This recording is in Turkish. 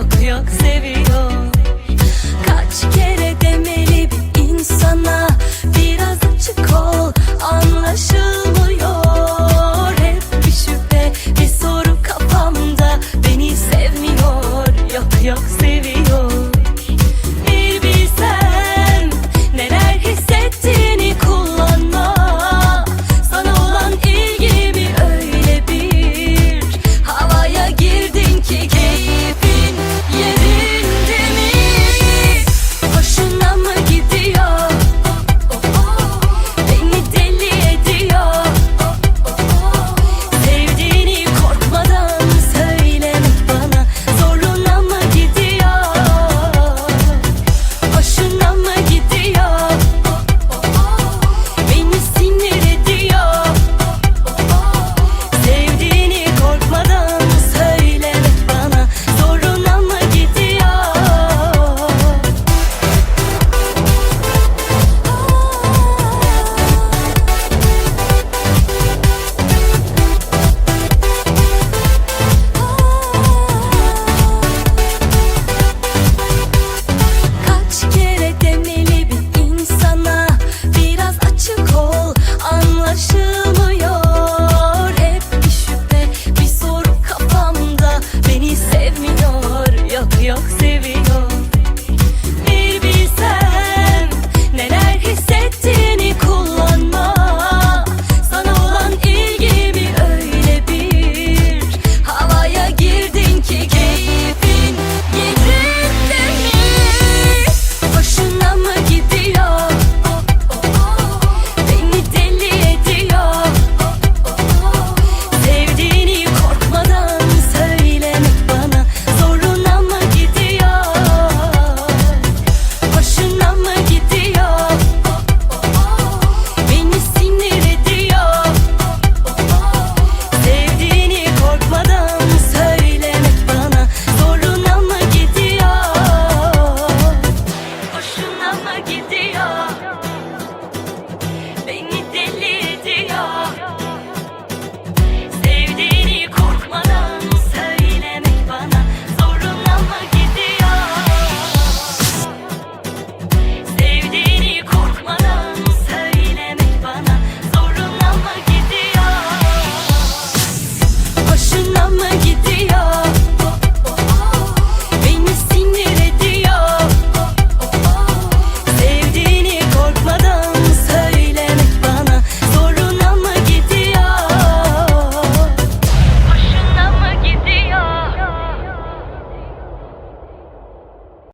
yok yok seviyor. Kaç kere demeli bir insana? Biraz açık ol anlaşılmıyor. Hep bir şüphe bir soru kafamda. Beni sevmiyor. Yok yok